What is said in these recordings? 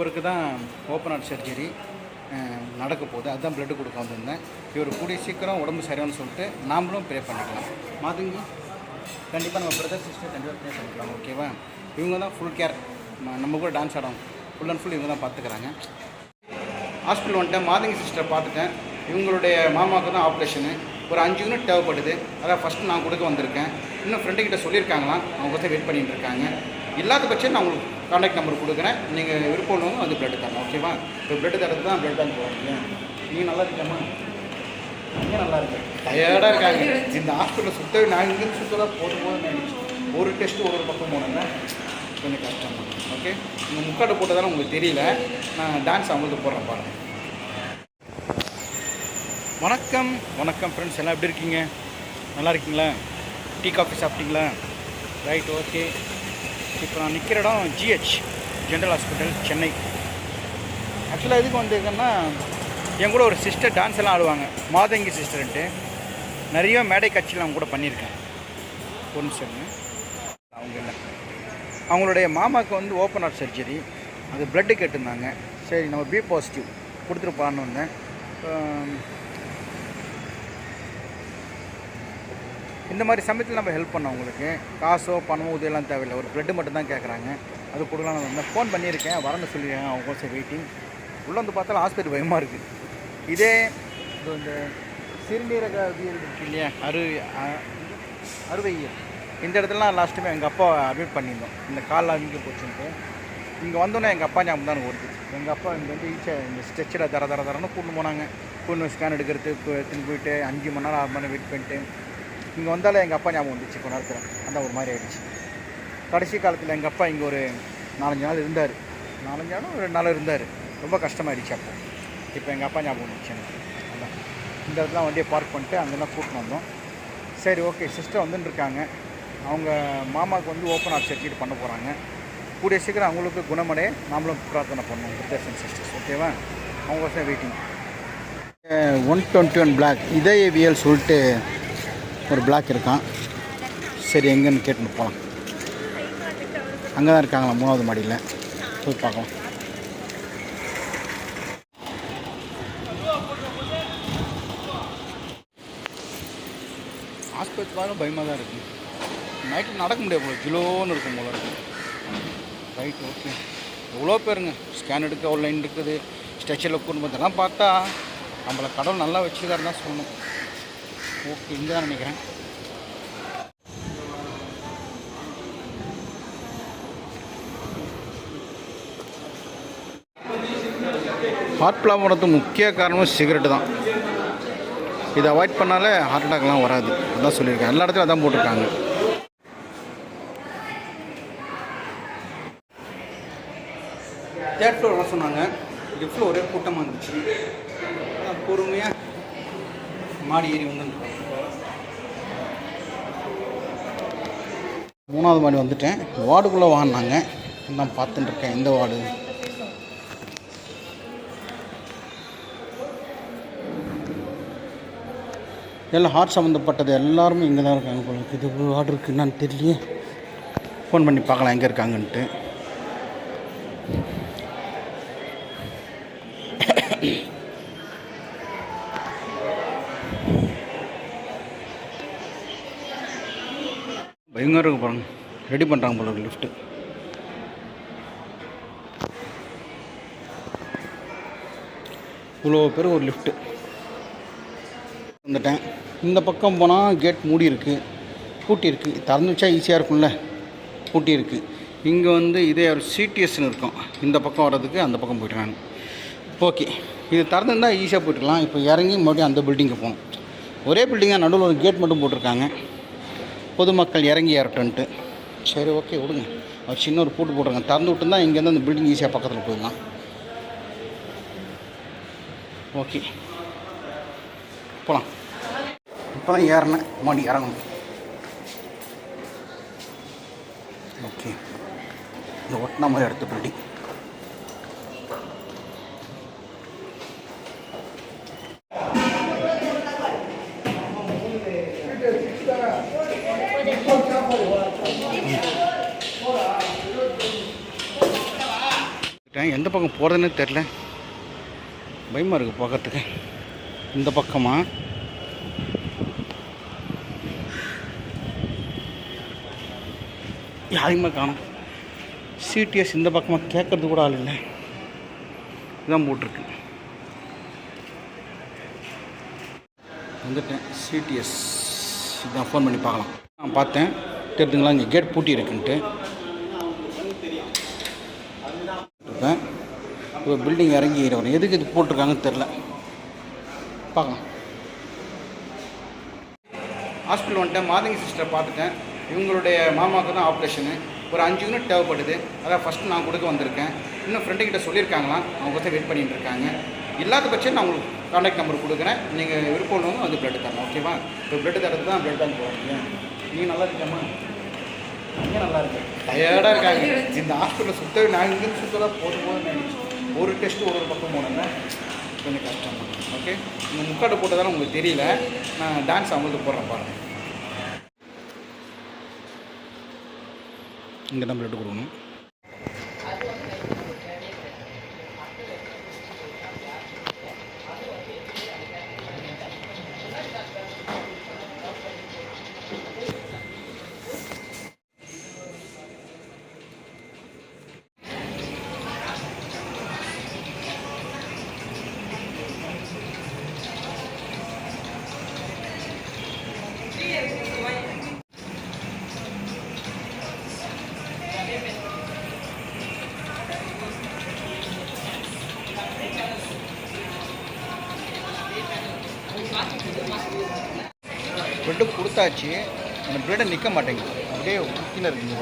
இவருக்கு தான் open heart surgery நடக்க போகுது. அதுதான் பிளட்டு கொடுக்க வந்திருந்தேன். இவர் கூடிய சீக்கிரம் உடம்பு சரியானு சொல்லிட்டு நாமளும் ப்ரே பண்ணிக்கலாம். மாதுங்கி? கண்டிப்பாக நம்ம பிரதர் சிஸ்டர் கண்டிப்பாக ப்ரே பண்ணிக்கலாம் ஓகேவா இவங்க தான் ஃபுல் கேர் நம்ம கூட டான்ஸ் ஆடும் ஃபுல் அண்ட் ஃபுல் இவங்க தான் பார்த்துக்கிறாங்க ஹாஸ்பிட்டல் வந்துட்டேன். மாதங்கி சிஸ்டர் பார்த்துட்டேன் இவங்களுடைய மாமாவுக்கு தான் ஆப்ரேஷனு ஒரு அஞ்சு யூனிட் தேவைப்படுது. அதான் ஃபஸ்ட்டு நான் கொடுக்க வந்திருக்கேன். இன்னும் ஃப்ரெண்டுக்கிட்ட சொல்லியிருக்காங்களாம். அவங்க தான் வெயிட் பண்ணிகிட்டு இருக்காங்க. இல்லாத பட்சம் நான் உங்களுக்கு கான்டாக்ட் நம்பர் கொடுக்குறேன். நீங்கள் விருப்பம் உள்ளவங்க வந்து பிளட் தரணும் ஓகேவா இப்போ பிளட் தரது தான் பிளட் தான் போகிறீங்க நீங்கள் நல்லா இருக்கியாம்மா? நீங்கள் நல்லா இருக்கு. டயர்டாக இருக்காங்க இந்த ஹாஸ்பிட்டலில் சுத்தவே நான் இங்கேருந்து சுத்தலாம் போதும் போது ஒரு டெஸ்ட்டு ஒரு ஒரு பக்கம் போனேன்னா கொஞ்சம் கஷ்டம் தான் ஓகே இந்த முக்காடு போட்டதால உங்களுக்கு தெரியல. நான் டான்ஸ் அவங்களுக்கு போடுறேன் பாருங்கள் வணக்கம் வணக்கம் ஃப்ரெண்ட்ஸ் எல்லாம் எப்படி இருக்கீங்க? நல்லா இருக்கீங்களா? டீ காஃபி சாப்பிட்டீங்களா? ரைட் ஓகே இப்போ நான் நிற்கிற இடம் ஜிஹெச் ஜென்ரல் ஹாஸ்பிட்டல் சென்னை ஆக்சுவலாக எதுக்கு வந்திருக்கேன்னா என் கூட ஒரு சிஸ்டர் டான்ஸ் எல்லாம் ஆடுவாங்க. மாதங்கி சிஸ்டர்ன்ட்டு நிறைய மேடை கட்சியில் அவங்க கூட பண்ணியிருக்கேன். ஒரு நிமிஷம் அவங்க இல்லை. அவங்களுடைய மாமாவுக்கு வந்து ஓப்பன் ஹார்ட் சர்ஜரி அது பிளட்டு கேட்டிருந்தாங்க. சரி நம்ம பி பாசிட்டிவ் கொடுத்துட்டு போகலான்னு வந்தேன். இந்த மாதிரி சமயத்தில் நம்ம ஹெல்ப் பண்ணோம் உங்களுக்கு. காசோ பணமோ உதவியெல்லாம் தேவையில்லை. ஒரு ப்ளட்டு மட்டும் தான் கேட்குறாங்க அது கொடுக்கலாம் வந்தேன் ஃபோன் பண்ணியிருக்கேன். வரணும்னு சொல்லியிருக்காங்க. அவங்க கோசம் வெயிட்டிங் உள்ளே வந்து பார்த்தாலும் ஹாஸ்பிட்டல் பயமாக இருக்குது இதே இது இந்த சிறுநீரகவியல் இருக்கு இல்லையா? அரு அ- அறுவையியல் இந்த இடத்துலலாம் லாஸ்ட்டுமே எங்கள் அப்பா அட்மிட் பண்ணியிருந்தோம். இந்த காலில் அமுக்கி போச்சுன்ட்டு. இங்கே வந்தோன்னே எங்கள் அப்பா ஞாபகம் தான் வருது. எங்கள் அப்பா இங்கே வந்து ஈச்சா இந்த ஸ்ட்ரெச்சில் தர தர தரன்னு கூட்டு போனாங்க. கூட்டு ஸ்கேன் எடுக்கிறது எடுத்துன்னு போயிட்டு அஞ்சு மணி நேரம் ஆறு மணி நேரம் வெயிட் பண்ணிட்டு இங்கே வந்தாலே எங்கள் அப்பா ஞாபகம் வந்துச்சு இப்போ நேரத்தில் அந்த ஒரு மாதிரி ஆகிடுச்சு கடைசி காலத்தில் எங்கள் அப்பா இங்கே ஒரு நாலஞ்சு நாள் இருந்தார். நாலஞ்சு நாளும் ரெண்டு நாள் இருந்தார். ரொம்ப கஷ்டமாயிடுச்சு அப்போ. இப்போ எங்கள் அப்பா ஞாபகம் வந்துச்சு எனக்கு. அதான். இந்த இடத்துல வண்டியை பார்க் பண்ணிட்டு அங்கெல்லாம் கூட்டின்னு வந்தோம். சரி ஓகே சிஸ்டர் வந்துன்னு இருக்காங்க. அவங்க மாமாவுக்கு வந்து ஓப்பன் ஆஃப் சர்ஜரி பண்ண போகிறாங்க கூடிய சீக்கிரம் அவங்களுக்கு குணமடைய நாமளும் பிரார்த்தனை பண்ணுவோம் பிரதர்ஸ் சிஸ்டர்ஸ் ஓகேவா அவங்க waiting one twenty one block இதயவியல் சொல்லிட்டு ஒரு பிளாக் இருக்கான். சரி எங்கேன்னு கேட்டுன்னு போகலாம் அங்கே தான் இருக்காங்களா மூணாவது மாடியில்? போய் பார்க்கலாம். ஆஸ்பத்திரி பயமாக தான் இருக்குது நைட்டு நடக்க முடியாது போல கிலோன்னு இருக்கும் போல இருக்கு. Right okay. எவ்வளோ பேருங்க? ஸ்கேன் எடுக்க அவ்வளோ லைன் இருக்குது ஸ்ட்ரெச்சரில் கொண்டு இதெல்லாம் பார்த்தா நம்மளை கடவுள் நல்லா வச்சுக்காரு தான் சொல்லணும். ஓகே இங்கே தான் நினைக்கிறேன். ஹார்ட் ப்ராப்ளம் வரதுக்கு முக்கிய காரணம் சிகரெட்டு தான். இதை அவாய்ட் பண்ணாலே ஹார்ட் அட்டாக்லாம் வராது. அதான் சொல்லியிருக்கேன். எல்லா இடத்துலையும் அதான் போட்டிருக்காங்க. தேர்ட் ஃப்ளோர் வர சொன்னாங்க. லிஃப்ட்டில் ஒரே கூட்டமாக இருந்துச்சு. பொறுமையாக மாடி ஏறி வந்து மூணாவது மாடி வந்துட்டேன். வார்டுக்குள்ளே வாங்கினாங்க. நான் பார்த்துட்டு இருக்கேன். எந்த வார்டு? எல்லாம் ஹார்ட் சம்மந்தப்பட்டது எல்லாருமே இங்கே தான் இருக்காங்க போல இது ஆர்டர் இருக்குன்னு என்னன்னு தெரியலையே. ஃபோன் பண்ணி பார்க்கலாம். எங்கே இருக்காங்கன்ட்டு. எங்கே இருக்கு பாருங்க. ரெடி பண்ணுறாங்க போல இருக்கு லிஃப்ட்டு இவ்வளோ பேர் ஒரு லிஃப்ட்டு வந்துட்டேன். இந்த பக்கம் போனால் கேட் மூடி இருக்குது பூட்டி இருக்குது திறந்து வச்சா ஈஸியாக இருக்கும்ல? பூட்டி இருக்குது இங்கே வந்து இதே ஒரு சிடிஎஸ்னு இருக்கும். இந்த பக்கம் வர்றதுக்கு அந்த பக்கம் போயிட்டுறாங்க ஓகே இது திறந்துருந்தால் ஈஸியாக போயிட்டுலாம் இப்போ இறங்கி மறுபடியும் அந்த பில்டிங்க்கு போகணும். ஒரே பில்டிங்காக நடுவில் ஒரு கேட் மட்டும் போட்டிருக்காங்க. பொதுமக்கள் இறங்கி ஏறட்டுன்ட்டு சரி ஓகே விடுங்க. ஒரு சின்ன ஒரு பூட்டு போட்டுருங்க. திறந்து விட்டுருந்தா இங்கேருந்து அந்த பில்டிங் ஈஸியாக பக்கத்தில் போயிடலாம். ஓகே. போகலாம் இப்போ தான் ஏறினேன் மாடி இறங்கணும். ஓகே. இந்த ஒட்டினா மாதிரி அடுத்த பில்டிங் எந்த பக்கம் போகிறதுனே தெரில பயமாக இருக்குது பார்க்கறதுக்கு இந்த பக்கமாக யாரையுமே காணும். சிடிஎஸ் இந்த பக்கமாக கேட்கறது கூட ஆள் இல்லை. இதான் போட்டிருக்கு. வந்துட்டேன். சிடிஎஸ் இதான் ஃபோன் பண்ணி பார்க்கலாம். நான் பார்த்தேன். தெரிஞ்சுங்களா இங்கே கேட் பூட்டி இருக்குன்ட்டு இருக்கேன் ஒரு பில்டிங் இறங்கி வரேன் எதுக்கு இது போட்டிருக்காங்கன்னு தெரில பார்க்கலாம். ஹாஸ்பிட்டல் வந்துட்டேன் மாதங்கி சிஸ்டர் பார்த்துட்டேன். இவங்களுடைய மாமாவுக்கு தான் ஆப்ரேஷனு ஒரு அஞ்சு யூனிட் தேவைப்படுது. அதான் ஃபஸ்ட்டு நான் கொடுக்க வந்திருக்கேன். இன்னும் ஃப்ரெண்டுக்கிட்ட சொல்லியிருக்காங்களாம். அவங்க தான் வெயிட் பண்ணிட்டு இருக்காங்க. இல்லாத பட்சம் நான் உங்களுக்கு கான்டாக்ட் நம்பர் கொடுக்குறேன். நீங்கள் விருப்பம் உள்ளவங்க வந்து பிளட் தரணும். ஓகேவா இப்போ பிளட் தரது தான் பிளட் பேங்க் போகிறீங்க நீங்கள் நல்லா இருக்கியாம்மா? நீங்கள் நல்லா இருக்கு. டயர்டாக இருக்காங்க. இந்த ஹாஸ்பிட்டலில் சுத்தவே நான் இங்கேருந்து சுத்ததாக போதும் போதும் ஒரு டெஸ்ட்டு ஒரு ஒரு பக்கம் போனேங்க கொஞ்சம் கஷ்டம். ஓகே இந்த முக்காடு போட்டதால உங்களுக்கு தெரியல. நான் டான்ஸ் அவங்களுக்கு போடுறேன் பாருங்கள் இங்கே தான் பிளட் கொடுக்கணும். கொடுத்தாச்சு அந்த பிளேடை நிற்க மாட்டேங்குது. அப்படியே கீழே இருக்குங்க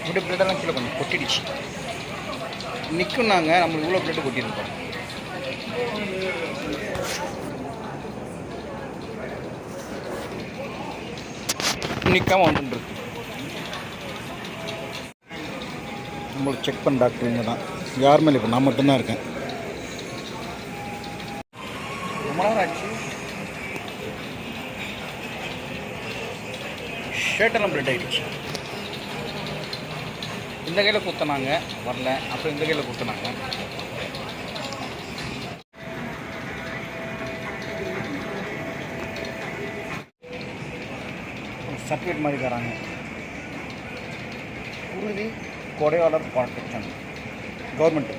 அப்படியே பிளேடெல்லாம் கீழே கொஞ்சம் கொட்டிடுச்சு. நிற்கும்னாங்க நம்மளுக்கு இவ்வளோ பிளேட்டு கொட்டியிருக்கோம். நிற்காமல் வந்துட்டுருக்கு நம்மளுக்கு செக் பண்ண டாக்டர் இவங்க தான். யாருமே இல்லை இப்போ நான் மட்டும்தான் இருக்கேன். ரொம்ப நேரம் ஆச்சு ஷர்ட்டெல்லாம் பிளட் ஆகிடுச்சு இந்த கையில் குத்தினாங்க வரல. அப்புறம் இந்த கையில் குத்தினாங்க. சர்டிஃபிகேட் மாதிரி தராங்க. உறுதி. கொடையாளர் ப்ரொடெக்ஷன் கவர்மெண்ட்.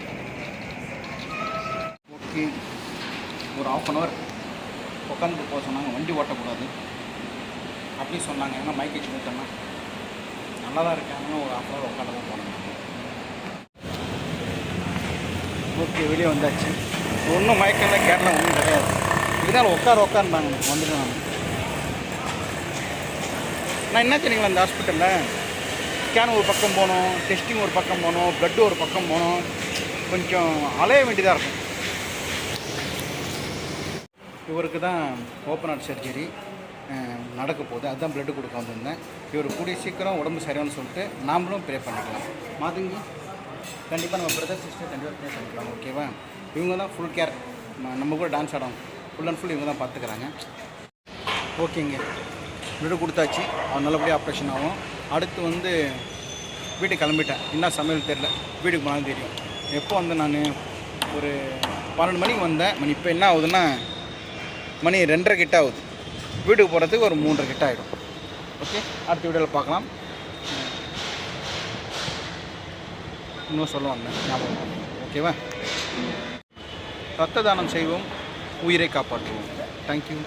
ஓகே. ஒரு ஆஃப் அன் ஹவர் உட்காந்து போக சொன்னாங்க. வண்டி ஓட்டக்கூடாது. அப்படி சொன்னாங்க. ஏன்னா மைக் வச்சு நல்லா தான் இருக்காங்கன்னு ஒரு ஆஃப் ஹவர் உட்காந்து தான் போனாங்க ஓகே வெளியே வந்தாச்சு. ஒன்றும் மயக்கம் இல்லை கேரளா ஒன்றும் கிடையாது. இதனால் உட்கார உட்காருந்தாங்க. வந்துட்டு நான். நான் என்ன தெரியுங்களா இந்த ஹாஸ்பிட்டலில் ஸ்கேன் ஒரு பக்கம் போகணும் டெஸ்டிங் ஒரு பக்கம் போகணும் ப்ளட்டு ஒரு பக்கம் போகணும். கொஞ்சம் அலைய வேண்டியதாக இருக்கும். இவருக்கு தான் ஓப்பன் ஹார்ட் சர்ஜரி நடக்க போகுது. அதுதான் ப்ளட்டு கொடுக்க வந்திருந்தேன். இவர் கூடிய சீக்கிரம் உடம்பு சரியானு சொல்லிட்டு நாமளும் ப்ரே பண்ணிக்கலாம். மாதுங்கி கண்டிப்பாக நம்ம பிரதர் சிஸ்டர் கண்டிப்பாக ப்ரே பண்ணிக்கலாம் ஓகேவா இவங்க தான் ஃபுல் கேர் நம்ம கூட டான்ஸ் ஆடும் ஃபுல் அண்ட் ஃபுல் இவங்க தான் பார்த்துக்கிறாங்க ஓகேங்க ப்ளட்டு கொடுத்தாச்சு. அவன் நல்லபடியாக ஆப்ரேஷன் ஆகும். அடுத்து வந்து வீட்டுக்கு கிளம்பிட்டேன். என்ன சமையல் தெரில வீட்டுக்கு போனாலும் தெரியும். எப்போ வந்தேன் நான் ஒரு பன்னெண்டு மணிக்கு வந்தேன். மணி இப்போ என்ன ஆகுதுன்னா மணி ரெண்டரை கிட்ட ஆகுது. வீட்டுக்கு போகிறதுக்கு ஒரு மூன்றரை கிட்ட ஆகிடும் ஓகே அடுத்த வீடியோவில் பார்க்கலாம். இன்னும் சொல்ல வந்தேன். ஞாபகம் ஓகேவா ரத்த தானம் செய்வோம். உயிரை காப்பாற்றுவோம். தேங்க்யூ